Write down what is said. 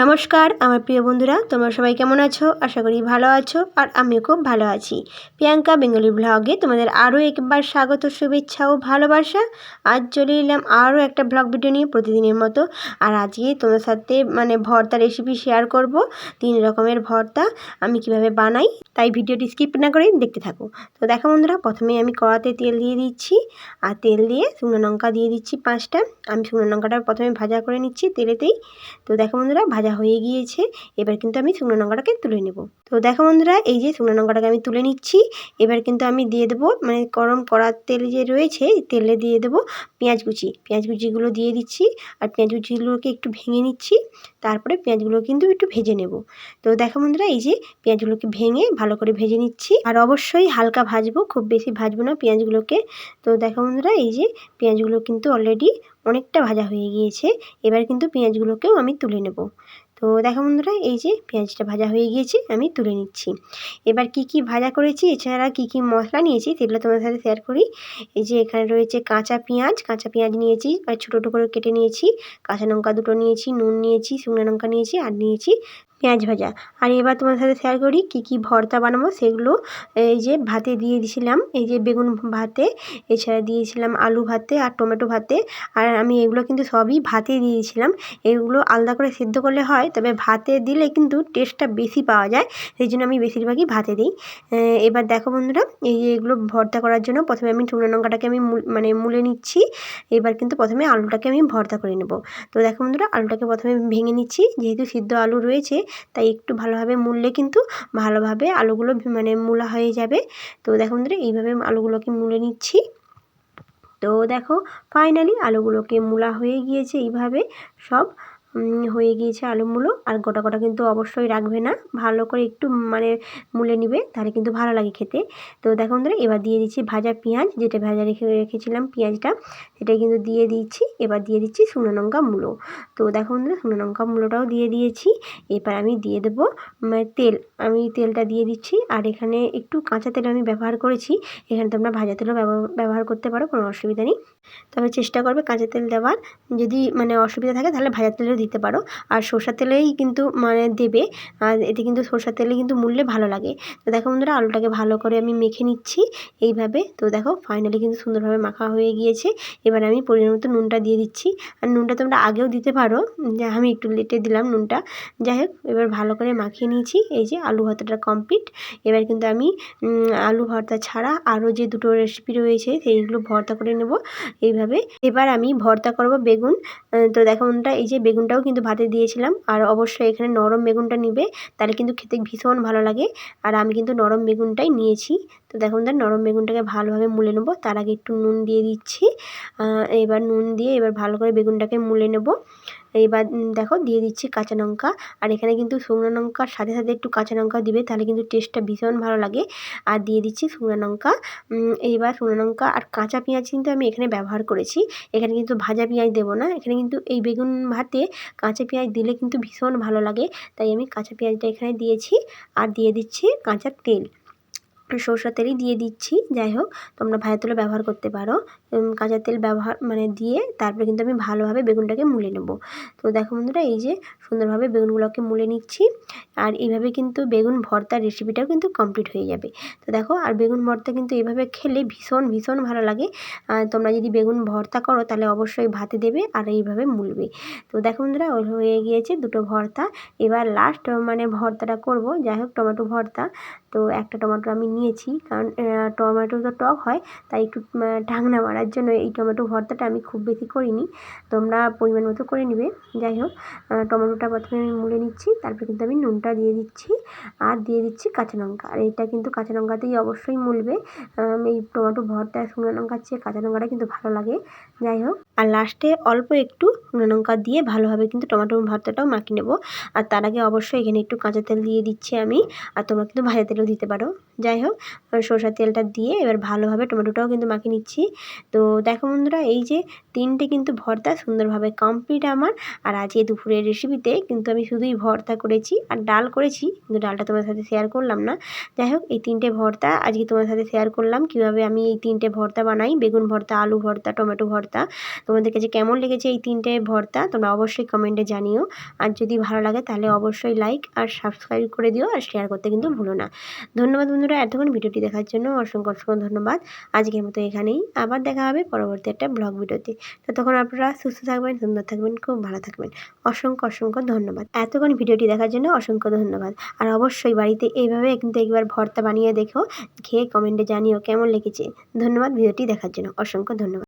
নমস্কার, আমার প্রিয় বন্ধুরা, তোমরা সবাই কেমন আছো? আশা করি ভালো আছো, আর আমিও খুব ভালো আছি। প্রিয়াঙ্কা বেঙ্গলি ব্লগে তোমাদের আরও একবার স্বাগত, শুভেচ্ছা ও ভালোবাসা। আজ চলে এলাম আরও একটা ব্লগ ভিডিও নিয়ে প্রতিদিনের মতো, আর আজকে তোমার সাথে মানে ভর্তা রেসিপি শেয়ার করব। তিন রকমের ভর্তা আমি কীভাবে বানাই, তাই ভিডিওটি স্কিপ না করে দেখতে থাকো। তো দেখো বন্ধুরা, প্রথমে আমি কড়াতে তেল দিয়ে দিচ্ছি, আর তেল দিয়ে শুকনো লঙ্কা দিয়ে দিচ্ছি পাঁচটা। আমি শুকনো লঙ্কাটা প্রথমে ভাজা করে নিচ্ছি তেলেতেই। তো দেখো বন্ধুরা, ভাজা হয়ে গিয়েছে। এবার কিন্তু আমি শুকনো লঙ্কাটাকে তুলে নেব। তো দেখো বন্ধুরা, এই যে শুকনো লঙ্কাটাকে আমি তুলে নিচ্ছি। এবার কিন্তু আমি দিয়ে দেবো মানে গরম কড়ার তেল যে রয়েছে তেলে দিয়ে দেবো পেঁয়াজ কুচি। পেঁয়াজ কুচিগুলো দিয়ে দিচ্ছি আর পেঁয়াজ কুচিগুলোকে একটু ভেঙে নিচ্ছি। তারপরে পেঁয়াজগুলো কিন্তু একটু ভেজে নেব। তো দেখো বন্ধুরা, এই যে পেঁয়াজগুলোকে ভেঙে ভালো করে ভেজে নিচ্ছি। আর অবশ্যই হালকা ভাজবো, খুব বেশি ভাজবো না পেঁয়াজগুলোকে। তো দেখো বন্ধুরা, এই যে পেঁয়াজগুলো কিন্তু অলরেডি অনেকটা ভাজা হয়ে গিয়েছে। এবার কিন্তু পেঁয়াজগুলোকেও আমি তুলে নেব। তো দেখো বন্ধুরা, এই যে পেঁয়াজটা ভাজা হয়ে গিয়েছে, আমি তুলে নিচ্ছি। এবার কি কি ভাজা করেছি, এছাড়া কি কি মশলা নিয়েছি, সেগুলো তোমাদের সাথে শেয়ার করি। এই যে এখানে রয়েছে কাঁচা পেঁয়াজ কাঁচা পেঁয়াজ নিয়েছি আর ছোটো ছোটো করে কেটে নিয়েছি। কাঁচা লঙ্কা দুটো নিয়েছি, নুন নিয়েছি, শুকনো লঙ্কা নিয়েছি, আর নিয়েছি পেঁয়াজ ভাজা। আর এবার তোমার সাথে শেয়ার করি কি কি ভর্তা বানাবো, সেগুলো এই যে ভাতে দিয়ে দিয়েছিলাম এই যে বেগুন ভাতে, এছাড়া দিয়েছিলাম আলু ভাতে আর টমেটো ভাতে। আর আমি এগুলো কিন্তু সবই ভাতে দিয়েছিলাম এগুলো আলাদা করে সিদ্ধ করলে হয়, তবে ভাতে দিলে কিন্তু টেস্টটা বেশি পাওয়া যায়, সেই জন্য আমি বেশিরভাগই ভাতে দিই। এবার দেখো বন্ধুরা, এই যে এগুলো ভর্তা করার জন্য প্রথমে আমি শুকনো লঙ্কাটাকে আমি মানে মুলে নিচ্ছি। এবার কিন্তু প্রথমে আলুটাকে আমি ভর্তা করে নেব। তো দেখো বন্ধুরা, আলুটাকে প্রথমে ভেঙে নিচ্ছি, যেহেতু সিদ্ধ আলু রয়েছে তাই একটু ভালোভাবে মুললে কিন্তু ভালোভাবে আলুগুলো মানে মূলা হয়ে যাবে। তো দেখো বন্ধুরা, এইভাবে আলুগুলোকে মুলে নিচ্ছি। তো দেখো, ফাইনালি আলুগুলোকে মূলা হয়ে গিয়েছে এইভাবে সব। হয়ে গিয়েছে আলুগুলো আর গোটা গোটা কিন্তু অবশ্যই রাখবে না। ভালো করে একটু মানে মুলে নিবে, তাহলে কিন্তু ভালো লাগে খেতে। তো দেখো বন্ধুরা, এবার দিয়ে দিচ্ছি ভাজা পেঁয়াজ। যেটা ভাজা রেখে, রেখেছিলাম পেঁয়াজটা, সেটাই কিন্তু দিয়ে দিচ্ছি। এবার দিয়ে দিচ্ছি শুকনো লঙ্কা মূলো। তো দেখো বন্ধুরা, শুকনো লঙ্কা মূলোটাও দিয়ে দিয়েছি। এবার আমি দিয়ে দেবো তেল। আমি তেলটা দিয়ে দিচ্ছি। আর এখানে একটু কাঁচা তেল আমি ব্যবহার করেছি। এখানে তোমরা ভাজা তেলও ব্যবহার করতে পারো, কোনো অসুবিধা নেই। তবে চেষ্টা করবে কাঁচা তেল দেওয়ার। যদি মানে অসুবিধা থাকে, তাহলে ভাজা তেলেও দিতে পারো। আর সর্ষার তেলেই কিন্তু মানে দেবে। আর এতে কিন্তু সর্ষার তেলে কিন্তু মূল্যে ভালো লাগে। তো দেখো বন্ধুরা, আলুটাকে ভালো করে আমি মেখে নিচ্ছি এইভাবে। তো দেখো ফাইনালি কিন্তু সুন্দরভাবে মাখা হয়ে গিয়েছে। এবার আমি পরিমাণ মতো নুনটা দিয়ে দিচ্ছি। আর নুনটা তোমরা আগেও দিতে পারো। আমি একটু লেটে দিলাম নুনটা। যাই হোক, এবার ভালো করে মাখিয়ে নিয়েছি। এই যে আলু ভর্তাটা কমপ্লিট এবার কিন্তু আমি আলু ভর্তা ছাড়া আরও যে দুটো রেসিপি রয়েছে, সেইগুলো ভর্তা করে নেব এইভাবে। এবার আমি ভর্তা করব বেগুন। তো দেখো বন্ধুরা, এই যে বেগুনটাও কিন্তু ভাতে দিয়েছিলাম। আর অবশ্যই এখানে নরম বেগুনটা নিবে, তাহলে কিন্তু খেতে ভীষণ ভালো লাগে। আর আমি কিন্তু নরম বেগুনটাই নিয়েছি। তো দেখুন তার নরম বেগুনটাকে ভালোভাবে মুলে নেব। তার আগে একটু নুন দিয়ে দিচ্ছি। এবার নুন দিয়ে এবার ভালো করে বেগুনটাকে মুলে নেব। এবার দেখো দিয়ে দিচ্ছি কাঁচা লঙ্কা। আর এখানে কিন্তু শুকনো লঙ্কার সাথে সাথে একটু কাঁচা লঙ্কা দিবে, তাহলে কিন্তু টেস্টটা ভীষণ ভালো লাগে। আর দিয়ে দিচ্ছি শুকনো লঙ্কা। এইবার শুকনো লঙ্কা আর কাঁচা পেঁয়াজ কিন্তু আমি এখানে ব্যবহার করেছি। এখানে কিন্তু ভাজা পেঁয়াজ দেবো না। এখানে কিন্তু এই বেগুন ভাতে কাঁচা পেঁয়াজ দিলে কিন্তু ভীষণ ভালো লাগে। তাই আমি কাঁচা পেঁয়াজটা এখানে দিয়েছি। আর দিয়ে দিচ্ছি কাঁচা তেল। সরষের তেলই দিয়ে দিচ্ছি। যাই হোক, তোমরা ভাজা তেলও ব্যবহার করতে পারো। কাঁচা তেল ব্যবহার মানে দিয়ে তারপরে কিন্তু আমি ভালোভাবে বেগুনটাকে মুলে নেব। তো দেখো বন্ধুরা, এই যে সুন্দরভাবে বেগুনগুলোকে মুলে নিচ্ছি। আর এইভাবে কিন্তু বেগুন ভর্তার রেসিপিটাও কিন্তু কমপ্লিট হয়ে যাবে। তো দেখো, আর বেগুন ভর্তা কিন্তু এইভাবে খেলে ভীষণ ভীষণ ভালো লাগে। তোমরা যদি বেগুন ভর্তা করো, তাহলে অবশ্যই ভাতে দেবে আর এইভাবে মুলবে। তো দেখো বন্ধুরা, ওই হয়ে গিয়েছে দুটো ভর্তা। এবার লাস্ট মানে ভর্তাটা করব। যাই হোক, টমেটো ভর্তা। তো একটা টমেটো আমি নিয়েছি, কারণ টমেটো তো টক হয়, তাই একটু ঢাকনা মারার জন্য এই টমেটো ভর্তাটা আমি খুব বেশি করিনি। তোমরা পরিমাণ মতো করে নিবে। যাই হোক টমেটোটা প্রথমে আমি মুড়ে নিচ্ছি, তারপর কিন্তু আমি নুনটা দিয়ে দিচ্ছি আর দিয়ে দিচ্ছি কাঁচা লঙ্কা। আর এটা কিন্তু কাঁচা লঙ্কাতেই অবশ্যই মুলবে এই টমেটো ভর্তা শুকনো লঙ্কার চেয়ে কাঁচা লঙ্কাটা কিন্তু ভালো লাগে। যাই হোক আর লাস্টে অল্প একটু শুকনো লঙ্কা দিয়ে ভালোভাবে কিন্তু টমেটো ভর্তাটাও মাখিয়ে নেব। আর তার আগে অবশ্যই এখানে একটু কাঁচা তেল দিয়ে দিচ্ছি আমি। আর তোমরা কিন্তু ভাজা তেলও দিতে পারো। যাই হোক সরষার তেলটা দিয়ে এবার ভালোভাবে টমেটোটাও কিন্তু মাখিয়ে নিচ্ছি। তো দেখো বন্ধুরা, এই যে তিনটে কিন্তু ভর্তা সুন্দরভাবে কমপ্লিট আমার। আর আজকে দুপুরের রেসিপিতে কিন্তু আমি শুধুই ভর্তা করেছি আর ডাল করেছি। কিন্তু ডালটা তোমার সাথে শেয়ার করলাম না। যাই হোক, এই তিনটে ভর্তা আজকে তোমার সাথে শেয়ার করলাম। কীভাবে আমি এই তিনটে ভর্তা বানাই? বেগুন ভর্তা, আলু ভর্তা টমেটো ভর্তা। তোমাদের কাছে কেমন লেগেছে এই তিনটে ভর্তা, তোমরা অবশ্যই কমেন্টে জানিও। আর যদি ভালো লাগে তাহলে অবশ্যই লাইক আর সাবস্ক্রাইব করে দিও আর শেয়ার করতে কিন্তু ভুলো না। ধন্যবাদ বন্ধুরা, এতক্ষণ ভিডিওটি দেখার জন্য অসংখ্য অসংখ্য ধন্যবাদ। আজকের মতো এখানেই, আবার দেখা হবে পরবর্তী একটা ব্লগ ভিডিওতে। ততক্ষণ আপনারা সুস্থ থাকবেন, সুন্দর থাকবেন, খুব ভালো থাকবেন। অসংখ্য অসংখ্য ধন্যবাদ। এতক্ষণ ভিডিওটি দেখার জন্য অসংখ্য ধন্যবাদ। আর অবশ্যই বাড়িতে এইভাবে কিন্তু একবার ভর্তা বানিয়ে দেখো, খেয়ে কমেন্টে জানিও কেমন লেগেছে। ধন্যবাদ, ভিডিওটি দেখার জন্য অসংখ্য ধন্যবাদ।